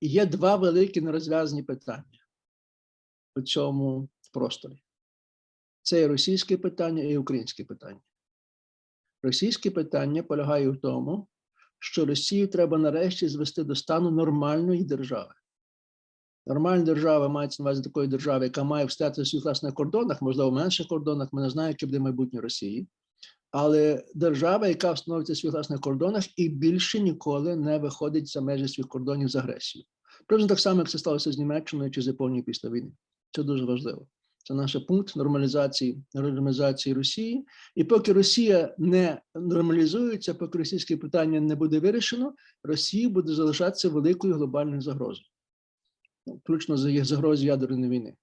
є два великі нерозв'язані питання у цьому просторі. Це і російське питання, і українське питання. Російське питання полягає в тому, що Росію треба нарешті звести до стану нормальної держави. Нормальна держава мається на увазі такої держави, яка має встати в своїх власних кордонах, можливо, в менших кордонах, ми не знаємо, яке буде майбутнє Росії. Але держава, яка встановиться в своїх власних кордонах і більше ніколи не виходить за межі своїх кордонів з агресією. Приблизно так само, як це сталося з Німеччиною чи з Японією після війни. Це дуже важливо. Це наш пункт нормалізації, нормалізації Росії. І поки Росія не нормалізується, поки російське питання не буде вирішено, Росія буде залишатися великою глобальною загрозою, Ну, включно з їх загрозою ядерної війни.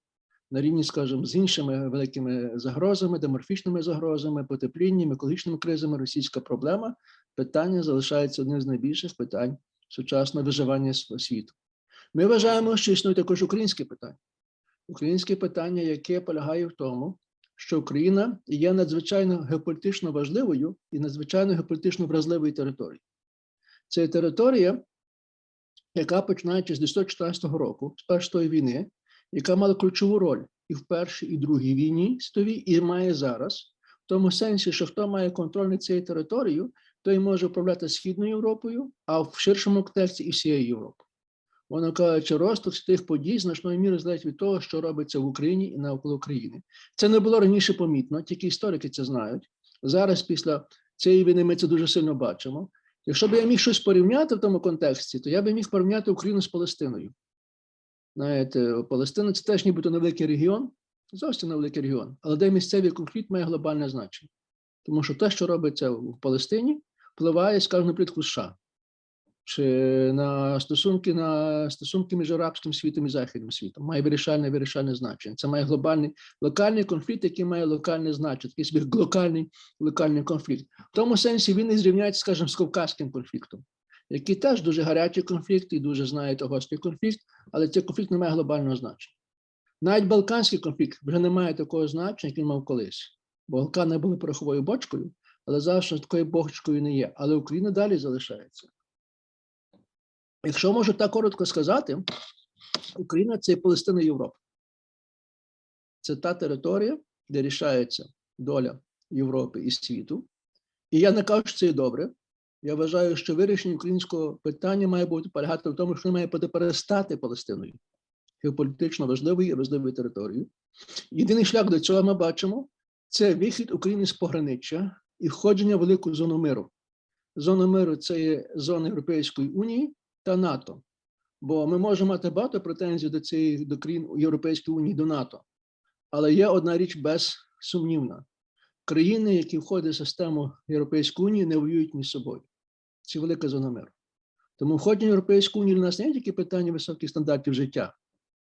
На рівні, скажімо, з іншими великими загрозами, деморфічними загрозами, потеплінням, екологічними кризами, російська проблема питання залишається одним з найбільших питань сучасного виживання св- світу. Ми вважаємо, що існує також українське питання. Українське питання, яке полягає в тому, що Україна є надзвичайно геополітично важливою і надзвичайно геополітично вразливою територією. Це територія, яка починаючи з 1914 року, з першої війни, яка мала ключову роль і в першій, і другій війні світовій, і має зараз, в тому сенсі, що хто має контроль над цією територією, той може управляти Східною Європою, а в ширшому контексті і всією Європою. Воно кажучи, розвиток тих подій значною мірою залежить від того, що робиться в Україні і навколо України. Це не було раніше помітно, тільки історики це знають. Зараз, після цієї війни, ми це дуже сильно бачимо. Якщо б я міг щось порівняти в тому контексті, то я би міг порівняти Україну з Палестиною. Знаєте, Палестина це теж нібито невеликий регіон, зовсім невеликий регіон, але де місцевий конфлікт має глобальне значення. Тому що те, що робиться в Палестині, впливає, скажімо, на політику США чи на стосунки на стосунки між арабським світом і західним світом, має вирішальне вирішальне значення. Це має глобальний локальний конфлікт, який має локальне значення, такий собі локальний локальний конфлікт. В тому сенсі він і зрівняється, скажімо, з кавказьким конфліктом, який теж дуже гарячий конфлікт і дуже знаєте гострий конфлікт, але цей конфлікт не має глобального значення. Навіть Балканський конфлікт вже не має такого значення, як він мав колись. Балкани були пороховою бочкою, але зараз такою бочкою не є. Але Україна далі залишається. Якщо можу так коротко сказати, Україна це Палестина Європи. Це та територія, де рішається доля Європи і світу. І я не кажу, що це добре. Я вважаю, що вирішення українського питання має бути полягати в тому, що має перестати Палестиною геополітично важливою і важливою територією. Єдиний шлях до цього ми бачимо це вихід України з пограниччя і входження в велику зону миру. Зона миру це є зона Європейської Унії та НАТО. Бо ми можемо мати багато претензій до цієї до країн Європейської Унії до НАТО. Але є одна річ безсумнівна: країни, які входять в систему Європейської Унії, не воюють між собою. Це велика зона миру. Тому входження в Європейську Унію для нас не тільки питання високих стандартів життя,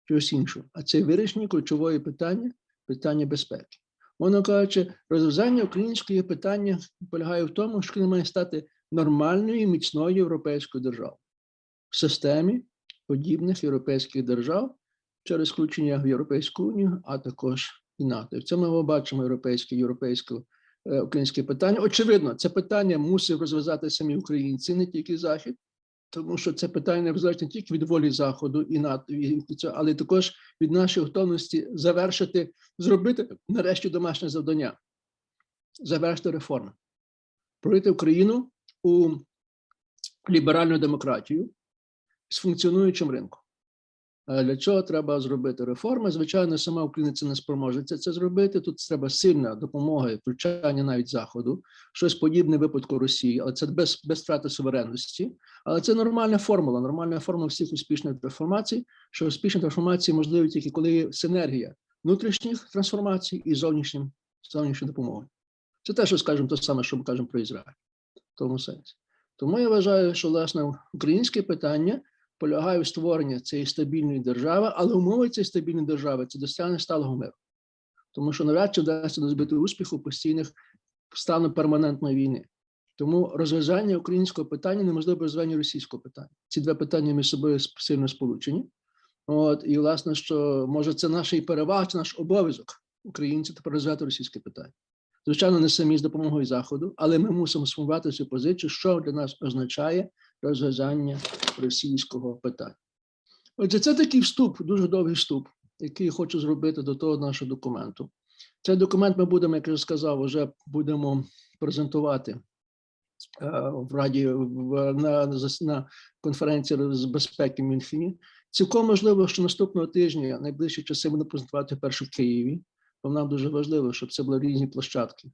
чогось іншого, а це вирішення ключової питання питання безпеки. Воно кажучи, розв'язання української питання полягає в тому, що має стати нормальною міцною європейською державою в системі подібних європейських держав через включення в Європейську Унію, а також і НАТО. І в цьому ми бачимо європейське е, українське питання. Очевидно, це питання мусив розв'язати самі українці, не тільки Захід, тому що це питання залежить не тільки від волі Заходу і НАТО, але також від нашої готовності завершити, зробити нарешті домашнє завдання, завершити реформи, пройти Україну у ліберальну демократію з функціонуючим ринком. Для цього треба зробити реформи. Звичайно, сама Україна це не спроможеться це зробити. Тут треба сильна допомога включання навіть заходу, щось подібне випадку Росії, але це без, без втрати суверенності. Але це нормальна формула, нормальна формула всіх успішних трансформацій. Що успішні трансформації можливі тільки коли є синергія внутрішніх трансформацій і зовнішнім зовнішньої допомоги. Це те, що скажемо, те саме, що ми кажемо про Ізраїль в тому сенсі. Тому я вважаю, що власне українське питання полягає в створенні цієї стабільної держави, але умови цієї стабільної держави це досягнення сталого миру. Тому що навряд чи вдасться дозбити успіху постійних стану перманентної війни. Тому розв'язання українського питання неможливо розв'язання російського питання. Ці два питання між собою сильно сполучені. От і власне, що може це наша і перевага, це наш обов'язок українців тепер розв'язати російське питання. Звичайно, не самі з допомогою заходу, але ми мусимо сформувати цю позицію, що для нас означає розв'язання російського питання. Отже, це такий вступ, дуже довгий вступ, який я хочу зробити до того нашого документу. Цей документ ми будемо, як я вже сказав, вже будемо презентувати е, в Раді в- на, на, конференції з безпеки в Мюнхені. Цілком можливо, що наступного тижня, найближчі часи, будемо презентувати першу в Києві. Бо нам дуже важливо, щоб це були різні площадки.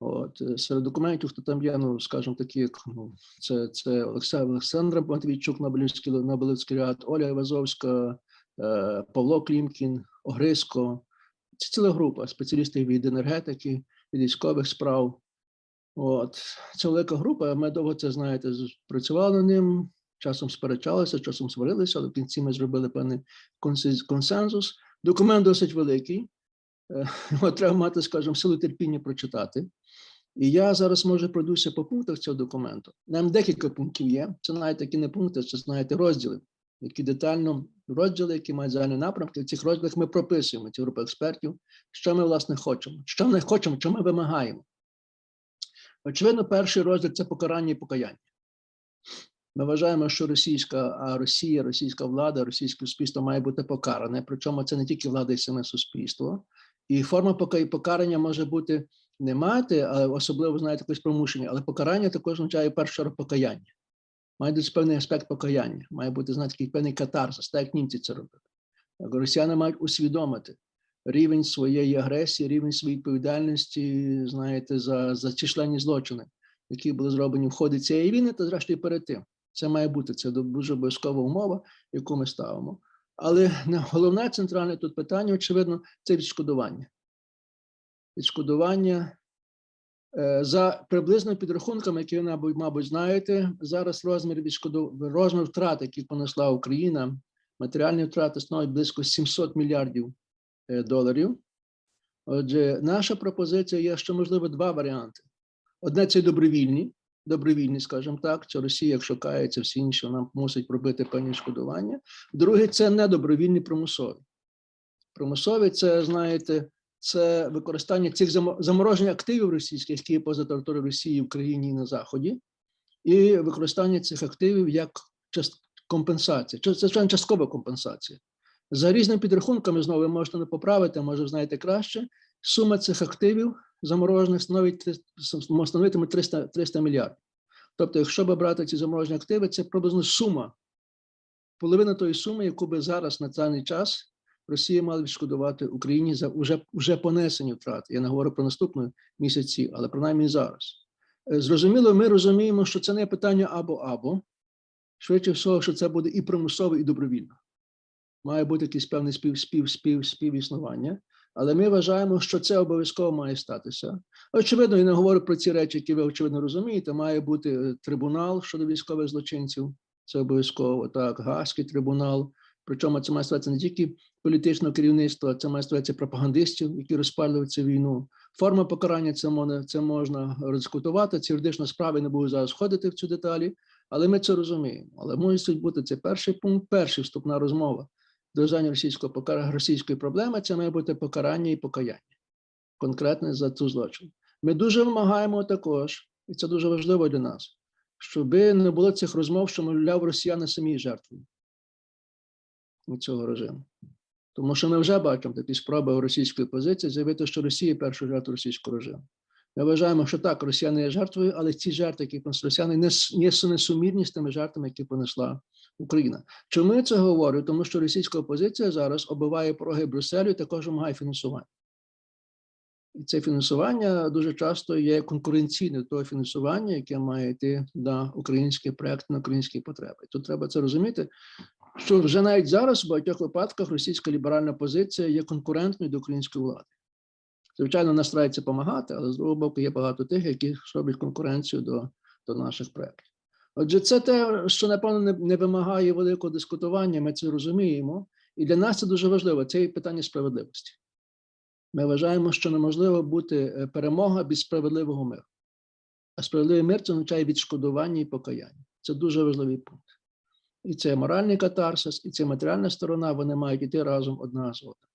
От е, серед документів, хто там є, ну скажімо, такі, як ну, це, це Олекса- Олександра Матвійчук, Нобелівський Нобелівський ряд, Оля Івазовська, е, Павло Клімкін, Огриско. Це ціла група спеціалістів від енергетики, від військових справ. От це велика група. Ми довго це знаєте, працювали ним, часом сперечалися, часом сварилися, але в кінці ми зробили певний консенсус. Документ досить великий. Його треба мати, скажімо, силу терпіння прочитати. І я зараз може пройдуся по пунктах цього документу. Нам декілька пунктів є. Це навіть такі не пункти, це знаєте розділи, які детально розділи, які мають загальні напрямки. В цих розділах ми прописуємо ці групи експертів, що ми власне хочемо, що ми хочемо, що ми вимагаємо. Очевидно, перший розділ це покарання і покаяння. Ми вважаємо, що російська а Росія, російська влада, російське суспільство має бути покаране. Причому це не тільки влада і саме суспільство. І форма покарання може бути не мати, а особливо знаєте, якось примушення, але покарання також означає першу покаяння. Має бути певний аспект покаяння, має бути знаєте, такий певний катарсис, так як німці це робили. Росіяни мають усвідомити рівень своєї агресії, рівень своєї відповідальності, знаєте, за, за численні злочини, які були зроблені в ході цієї війни, та зрештою перед тим. Це має бути це дуже обов'язкова умова, яку ми ставимо. Але головне центральне тут питання, очевидно, це відшкодування. Відшкодування е, за приблизними підрахунками, які ви, мабуть, мабуть, знаєте, зараз розмір відшкоду... розмір втрат, які понесла Україна, матеріальні втрати становить близько 700 мільярдів е, доларів. Отже, наша пропозиція є, що можливо два варіанти. Одне це добровільні, добровільні, скажімо так, це Росія, якщо кається, всі інші нам мусить робити певні шкодування. Друге, це недобровільні примусові. Примусові це, знаєте, це використання цих замо- замороження активів російських, які є поза територією Росії в країні і на Заході, і використання цих активів як компенсація. Це часткова компенсація. За різними підрахунками, знову ви можете не поправити, може, знаєте краще. Сума цих активів заморожених становить становитиме 300, 300 мільярдів. Тобто, якщо би брати ці заморожені активи, це приблизно сума, половина тої суми, яку би зараз на даний час Росія мала відшкодувати Україні за вже, вже понесені втрати. Я не говорю про наступні місяці, але принаймні зараз. Е, Зрозуміло, ми розуміємо, що це не питання або-або. Швидше всього, що це буде і примусово, і добровільно. Має бути якийсь певний спів, спів, спів, співіснування. Але ми вважаємо, що це обов'язково має статися. Очевидно, я не говорю про ці речі, які ви очевидно розумієте. Має бути е, трибунал щодо військових злочинців. Це обов'язково так, Гаазький трибунал. Причому це має статися не тільки політичного керівництва, це має статися пропагандистів, які розпалюють цю війну. Форма покарання це можна, це можна роздискутувати. Ці юридичні справи не буду зараз входити в цю деталі, але ми це розуміємо. Але мусить бути це перший пункт, перший вступна розмова розв'язання російського покара- російської проблеми. Це має бути покарання і покаяння конкретне за цю злочин. Ми дуже вимагаємо також, і це дуже важливо для нас, щоб не було цих розмов, що мовляв, росіяни самі жертвою цього режиму. Тому що ми вже бачимо такі спроби російської позиції заявити, що Росія перша жертва російського режиму. Ми вважаємо, що так, росіяни є жертвою, але ці жертви, які понесли росіяни, не несумірні з тими жертвами, які понесла Україна. Чому я це говорю? Тому що російська опозиція зараз оббиває пороги Брюсселю і також вимагає фінансування. І це фінансування дуже часто є конкуренційне того фінансування, яке має йти на український проект, на українські потреби. Тут треба це розуміти, що вже навіть зараз в багатьох випадках російська ліберальна позиція є конкурентною до української влади. Звичайно, старається допомагати, але з другого боку є багато тих, які роблять конкуренцію до, до наших проєктів. Отже, це те, що напевно не, не вимагає великого дискутування, ми це розуміємо. І для нас це дуже важливо. Це є питання справедливості. Ми вважаємо, що неможливо бути е, перемога без справедливого миру. А справедливий мир це означає відшкодування і покаяння. Це дуже важливий пункт. І це моральний катарсис, і це матеріальна сторона, вони мають йти разом одна з одною.